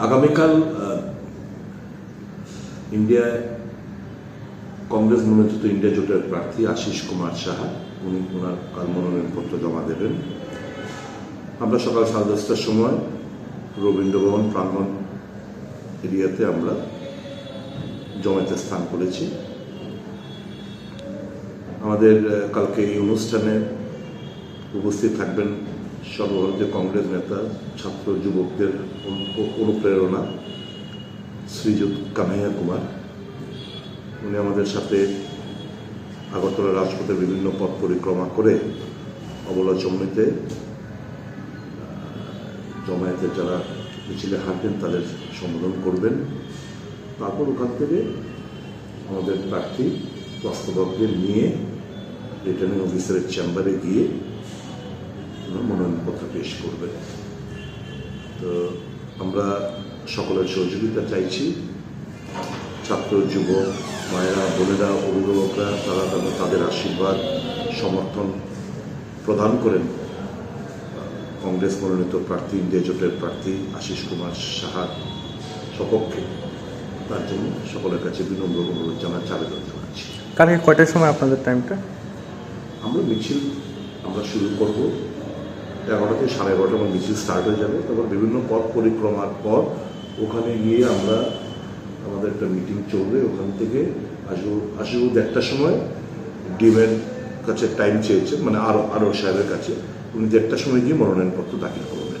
আগামীকাল ইন্ডিয়ায় কংগ্রেস মনোনীত ইন্ডিয়া জোটের প্রার্থী আশিস কুমার সাহা, উনি ওনার কাল মনোনয়নপত্র জমা দেবেন। আমরা সকাল সাড়ে দশটার সময় রবীন্দ্রভবন প্রাঙ্গণ এরিয়াতে আমরা জমাতে স্থান করেছি। আমাদের কালকে এই অনুষ্ঠানে উপস্থিত থাকবেন সর্বভারতীয় কংগ্রেস নেতা, ছাত্র যুবকদের অনু- অনুপ্রেরণা, শ্রীযুত কানাইয়া কুমার। উনি আমাদের সাথে আগরতলা রাজপথের বিভিন্ন পথ পরিক্রমা করে অবলা জমায়েতে যারা মিছিলে হাঁটবেন তাদের সম্বোধন করবেন। তারপর ওখান থেকে আমাদের প্রার্থী বাস্তবকদের নিয়ে রিটার্নিং অফিসারের চেম্বারে গিয়ে ওনার মনোনয়নপত্র পেশ করবেন তো আমরা সকলের সহযোগিতা চাইছি। ছাত্র যুবক মায়েরা বোনেরা অভিভাবকরা তারা তাদের- তাদের আশীর্বাদ সমর্থন প্রদান করেন। কংগ্রেস মনোনীত প্রার্থী ইন্ডিয়া জোটের প্রার্থী আশিস কুমার সাহার সপক্ষে তার জন্য সকলের কাছে বিনম্র অনুরোধ জানাচ্ছি আবেদন জানাচ্ছি। কালকে কয়টার সময় আপনাদের টাইমটা আমরা মিছিল আমরা শুরু করব। এগারোটা থেকে সাড়ে এগারোটা আমার মিছিল স্টার্ট হয়ে যাবে তারপর বিভিন্ন পথ পরিক্রমার পর ওখানে গিয়ে আমরা আমাদের একটা মিটিং চলবে। ওখান থেকে আশু আশু দেড়টার সময়। ডিমের কাছে টাইম চেয়েছে মানে আরও আরও সাহেবের কাছে। উনি দেড়টার সময় গিয়ে মনোনয়নপত্র দাখিল করবেন।